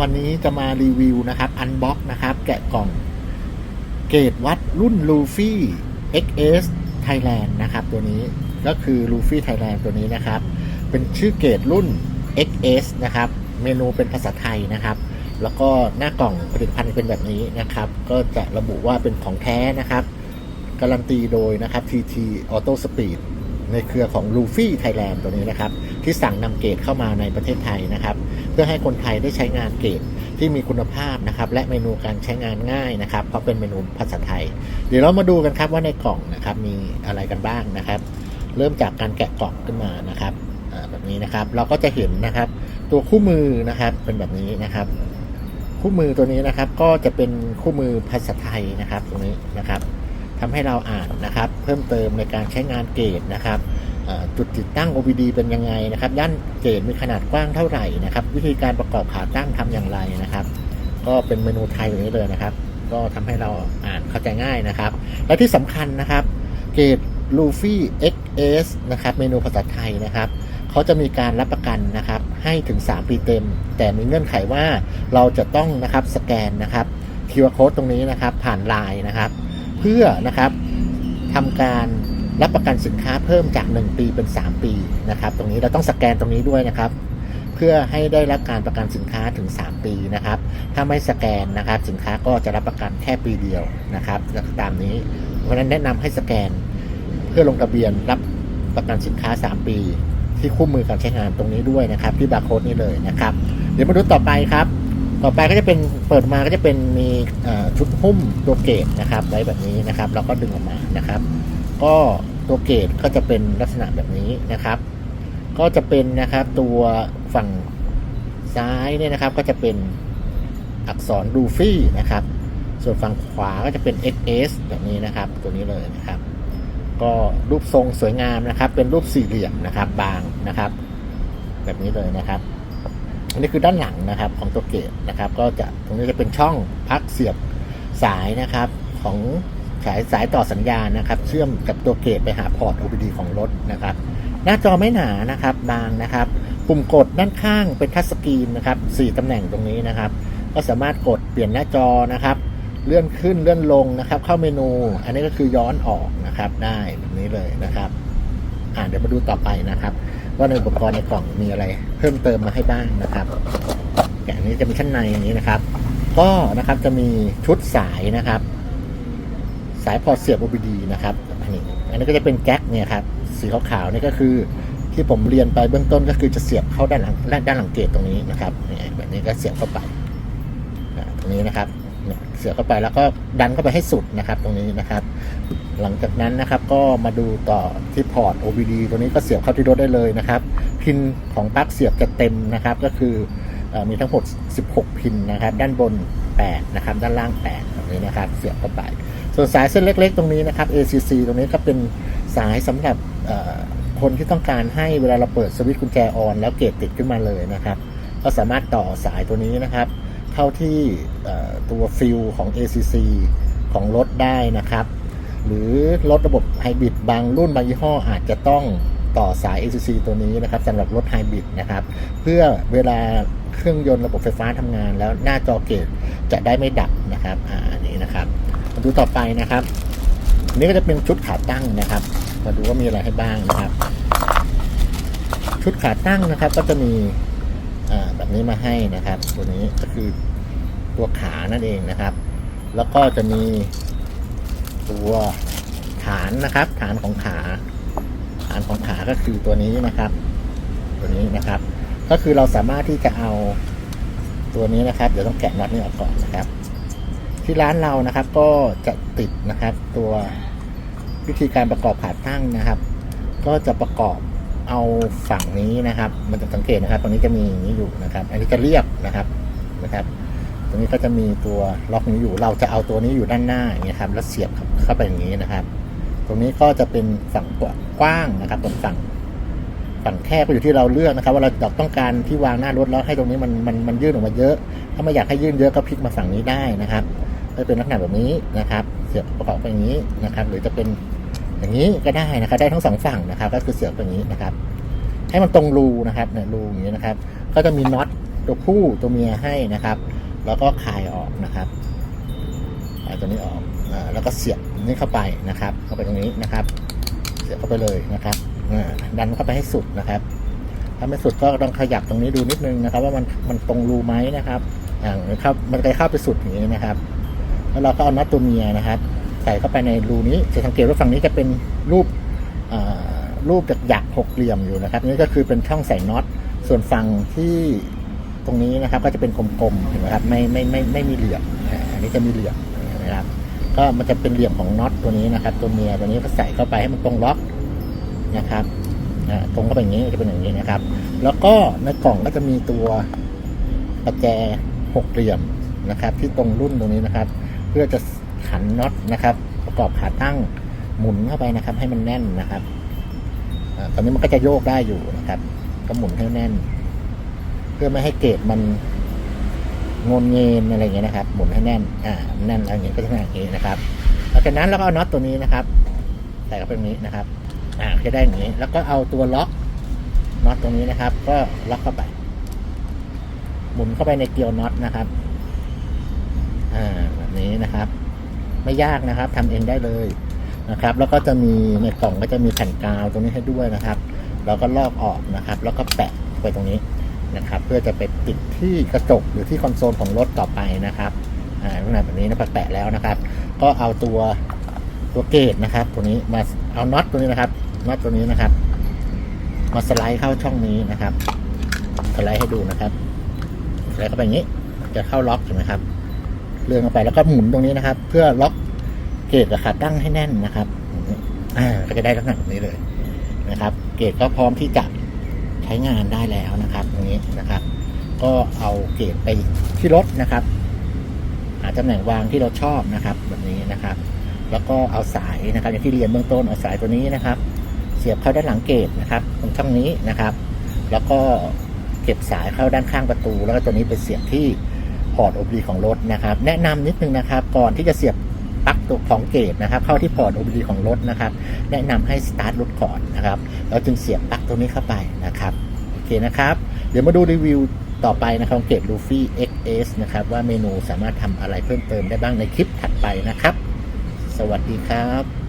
วันนี้จะมารีวิวนะครับ อันบ็อกนะครับ แกะกล่อง เกรดวัดรุ่นลูฟี่ XS Thailand นะครับ ตัวนี้ก็คือลูฟี่ Thailand ตัวนี้นะครับ เป็นชื่อเกรดรุ่น XS นะครับ เมนูเป็นภาษาไทยนะครับ แล้วก็หน้ากล่องผลิตภัณฑ์เป็นแบบนี้นะครับ ก็จะระบุว่าเป็นของแท้นะครับ การันตีโดยนะครับ TT Auto Speed ในเครือของ Luffy Thailand ตัวนี้นะครับ ที่สั่งนำเกรดเข้ามาในประเทศไทยนะครับ เพื่อให้คนไทยได้ใช้งานเกรดที่มีคุณภาพนะครับ และเมนูการใช้งานง่ายนะครับ เพราะเป็นเมนูภาษาไทย เดี๋ยวเรามาดูกันครับว่าในกล่องนะครับมีอะไรกันบ้างนะครับ เริ่มจากการแกะกล่องขึ้นมานะครับแบบนี้นะครับเราก็จะเห็นนะครับ ตัวคู่มือนะครับเป็นแบบนี้นะครับ คู่มือตัวนี้นะครับก็จะเป็นคู่มือภาษาไทยนะครับตรงนี้นะครับ ทำให้เราอ่านนะครับ เพิ่มเติมในการใช้งานเกรดนะครับจุดติดตั้ง OBD เป็นยังไงนะครับด้านเกรดมีขนาดกว้างเท่าไหร่นะครับ วิธีการประกอบขาตั้งทำอย่างไรนะครับ ก็เป็นเมนูไทยแบบนี้เลยนะครับ ก็ทำให้เราอ่านเข้าใจง่ายนะครับ และที่สำคัญนะครับ เกรด Luffy XS นะครับ เมนูภาษาไทยนะครับเขาจะมีการรับประกันนะครับ ให้ถึง 3 ปีเต็ม แต่มีเงื่อนไขว่าเราจะต้องนะครับสแกนนะครับ QR code ตรงนี้นะครับ ผ่านไลน์นะครับ เพื่อนะครับทำการรับประกันสินค้าเพิ่มจาก 1 ปีเป็น 3 ปีนะครับ ตรงนี้เราต้องสแกนตรงนี้ด้วยนะครับ เพื่อให้ได้รับการประกันสินค้าถึง 3 ปีนะครับ ถ้าไม่สแกนนะครับ สินค้าก็จะรับประกันแค่ปีเดียวนะครับ ตามนี้ เพราะฉะนั้นแนะนำให้สแกนเพื่อลงทะเบียนรับประกันสินค้า 3 ปี ที่คู่มือการใช้งานตรงนี้ด้วยนะครับ ที่บาร์โค้ดนี้เลยนะครับ เดี๋ยวมาดูต่อไปครับ ต่อไปก็จะเป็นเปิดมาก็จะเป็นมีชุดหุ้มตัวเกตนะครับ ไว้แบบนี้นะครับแล้วก็ดึงออกมานะครับ ก็ตัวเกตก็จะเป็นลักษณะแบบนี้นะครับ ก็จะเป็นนะครับตัวฝั่งซ้ายเนี่ยนะครับ ก็จะเป็นอักษรลูฟี่นะครับ ส่วนฝั่งขวาก็จะเป็น XS แบบนี้นะครับ ตัวนี้เลยนะครับ ก็รูปทรงสวยงามนะครับ เป็นรูปสี่เหลี่ยมนะครับ บางนะครับ แบบนี้เลยนะครับ อันนี้คือด้านหลังนะครับของตัวเกตนะครับ ก็จะตรงนี้จะเป็นช่องพักเสียบสายนะครับของสายสายต่อสัญญาณนะครับ เชื่อมกับตัวเกตไปหาพอร์ต OBD ของรถนะครับ หน้าจอไม่หนานะครับบางนะครับปุ่มกดด้านข้างเป็นทัชสกรีนนะครับสี่ตำแหน่งตรงนี้นะครับ ก็สามารถกดเปลี่ยนหน้าจอนะครับ เลื่อนขึ้นเลื่อนลงนะครับ เข้าเมนู อันนี้ก็คือย้อนออกนะครับ ได้แบบนี้เลยนะครับ อ่าเดี๋ยวมาดูต่อไปนะครับ ว่าในอุปกรณ์ในกล่องมีอะไร เพิ่มเติมมาให้บ้างนะครับแกะนี้จะมีชั้นในอย่างนี้นะครับ ก็นะครับจะมีชุดสายนะครับ สายพอเสียบ OBD นะครับอันนี้อันนี้ก็จะเป็นแก๊กเนี่ยครับสีขาวๆนี่ก็คือที่ผมเรียนไปเบื้องต้นก็คือจะเสียบเข้าด้านหลังด้านหลังเกตตรงนี้นะครับแบบนี้ก็เสียบเข้าไปตรงนี้นะครับ เสียบเข้าไปแล้วก็ดันเข้าไปให้สุดนะครับตรงนี้นะครับ หลังจากนั้นนะครับก็มาดูต่อที่พอร์ต OBD ตัวนี้ก็เสียบเข้าที่รถได้เลยนะครับ พินของปลั๊กเสียบจะเต็มนะครับก็คืออมีทั้งหมด 16 พินนะครับ ด้านบน 8 นะครับ ด้านล่าง8แบบนี้นะครับ เสียบเข้าไป ส่วนสายเส้นเล็ก ๆ ตรงนี้นะครับ ACC ตรงนี้ก็เป็นสายสำหรับคนที่ต้องการให้เวลาเราเปิดสวิตช์กุญแจออน แล้วเกตติดขึ้นมาเลยนะครับ ก็สามารถต่อสายตัวนี้นะครับ เข้าที่ตัวฟิลของ ACC ของรถได้นะครับ หรือรถระบบไฮบริดบางรุ่นบางยี่ห้ออาจจะต้องต่อสาย ACC ตัวนี้นะครับสำหรับรถไฮบริดนะครับ เพื่อเวลาเครื่องยนต์ระบบไฟฟ้าทำงานแล้วหน้าจอเกตจะได้ไม่ดับนะครับอ่าอันนี้นะครับมาดูต่อไปนะครับอันนี้ก็จะเป็นชุดขาตั้งนะครับ มาดูว่ามีอะไรให้บ้างนะครับ ชุดขาตั้งนะครับก็จะมี แบบนี้มาให้นะครับ ตัวนี้ก็คือตัวขานั่นเองนะครับ แล้วก็จะมีตัวฐานนะครับ ฐานของขา ฐานของขาก็คือตัวนี้นะครับ ตัวนี้นะครับ ก็คือเราสามารถที่จะเอาตัวนี้นะครับ เดี๋ยวต้องแกะน็อตนี้ออกก่อนนะครับ ที่ร้านเรานะครับก็จะติดนะครับ ตัววิธีการประกอบขาตั้งนะครับ ก็จะประกอบ เอาฝั่งนี้นะครับ มันจะสังเกตนะครับ ตรงนี้จะมีอย่างนี้อยู่นะครับ อันนี้จะเรียบนะครับนะครับ ตรงนี้ก็จะมีตัวล็อกนี้อยู่ เราจะเอาตัวนี้อยู่ด้านหน้าอย่างเงี้ยครับ แล้วเสียบเข้าไปอย่างนี้นะครับ ตรงนี้ก็จะเป็นฝั่งกว้างนะครับตรงฝั่งฝั่งแคบก็อยู่ที่เราเลือกนะครับ ว่าเราต้องการที่วางหน้ารถแล้วให้ตรงนี้มันมันมันยื่นออกมาเยอะ ถ้าไม่อยากให้ยื่นเยอะก็พลิกมาฝั่งนี้ได้นะครับก็เป็นลักษณะแบบนี้นะครับ เสียบประกอบไปอย่างนี้นะครับ หรือจะเป็น อย่างนี้ก็ได้นะครับ ได้ทั้งสองฝั่งนะครับ ก็คือเสียบอย่างนี้นะครับ ให้มันตรงรูนะครับเนี่ยรูอย่างนี้นะครับ ก็จะมีน็อตตัวผู้ตัวเมียให้นะครับ แล้วก็คายออกนะครับคายตัวนี้ออกแล้วก็เสียบนี่เข้าไปนะครับ เข้าไปตรงนี้นะครับ เสียบเข้าไปเลยนะครับดันเข้าไปให้สุดนะครับ ถ้าไม่สุดก็ต้องขยับตรงนี้ดูนิดนึงนะครับ ว่ามันมันตรงรูไหมนะครับอ่ามันเข้ามันจะเข้าไปสุดอย่างนี้นะครับ แล้วเราก็เอาน็อตตัวเมียนะครับ ใส่เข้าไปในรูนี้จะสังเกตว่าฝั่งนี้จะเป็นรูปอ่ารูปจากหยักหกเหลี่ยมอยู่นะครับนี่ก็คือเป็นช่องใส่น็อตส่วนฝั่งที่ตรงนี้นะครับก็จะเป็นกลมๆเห็นไหมครับไม่ไม่ไม่ไม่มีเหลี่ยมอ่าอันนี้จะมีเหลี่ยมนะครับก็มันจะเป็นเหลี่ยมของน็อตตัวนี้นะครับ ตัวเมียตัวนี้ก็ใส่เข้าไปให้มันตรงล็อกนะครับอ่าตรงเข้าไปอย่างนี้จะเป็นอย่างนี้นะครับ แล้วก็ในกล่องก็จะมีตัวประแจหกเหลี่ยมนะครับ ที่ตรงรุ่นตรงนี้นะครับ เพื่อจะ ขันน็อตนะครับ ประกอบขาตั้งหมุนเข้าไปนะครับ ให้มันแน่นนะครับอตอนนี้มันก็จะโยกได้อยู่นะครับ ก็หมุนให้แน่น เพื่อไม่ให้เกรดมันงนเงินอะไรเงี้ยนะครับ หมุนให้แน่น อ่า แน่นอะไรเงี้ยก็จะเป็นอย่างนะครับหลังจากนั้นเราก็เอาน็อตตัวนี้นะครับ ใส่เข้าไปตรงนี้นะครับ อ่าจะได้อย่างนี้ แล้วก็เอาตัวล็อกน็อตตรงนี้นะครับ ก็ล็อกเข้าไป หมุนเข้าไปในเกลียวน็อตนะครับ อ่า แบบนี้นะครับ ไม่ยากนะครับทำเองได้เลยนะครับ แล้วก็จะมีในกล่องก็จะมีแผ่นกาวตรงนี้ให้ด้วยนะครับเราก็ลอกออกนะครับ แล้วก็แปะไปตรงนี้นะครับ เพื่อจะไปติดที่กระจกหรือที่คอนโซลของรถต่อไปนะครับอ่าลักษณะแบบนี้นะพอแปะแล้วนะครับ ก็เอาตัวตัวเกจนะครับ ตัวนี้มาเอาน็อตตัวนี้นะครับน็อตตัวนี้นะครับมาสไลด์เข้าช่องนี้นะครับสไลด์ให้ดูนะครับสไลด์เข้าไปอย่างนี้ จะเข้าล็อกใช่ไหมครับ เลื่อนเข้าไปแล้วก็หมุนตรงนี้นะครับ เพื่อล็อกเกจกับขาตั้งให้แน่นนะครับอ่าก็จะได้ลักษณะแบบนี้เลยนะครับ เกจก็พร้อมที่จะใช้งานได้แล้วนะครับตรงนี้นะครับ ก็เอาเกจไปที่รถนะครับ หาตำแหน่งวางที่เราชอบนะครับ แบบนี้นะครับ แล้วก็เอาสายนะครับ อย่างที่เรียนเบื้องต้นเอาสายตัวนี้นะครับ เสียบเข้าด้านหลังเกจนะครับ ตรงช่องนี้นะครับ แล้วก็เก็บสายเข้าด้านข้างประตู แล้วก็ตัวนี้ไปเสียบที่ พอร์ต OBD ของรถนะครับ แนะนำนิดนึงนะครับ ก่อนที่จะเสียบปลั๊กตัวของเกตนะครับ เข้าที่พอร์ต OBD ของรถนะครับ แนะนำให้สตาร์ทรถก่อนนะครับแล้วจึงเสียบปลั๊กตัวนี้เข้าไปนะครับโอเคนะครับ เดี๋ยวมาดูรีวิวต่อไปนะครับของเกต Luffy XS นะครับ ว่าเมนูสามารถทำอะไรเพิ่มเติมได้บ้างในคลิปถัดไปนะครับ สวัสดีครับ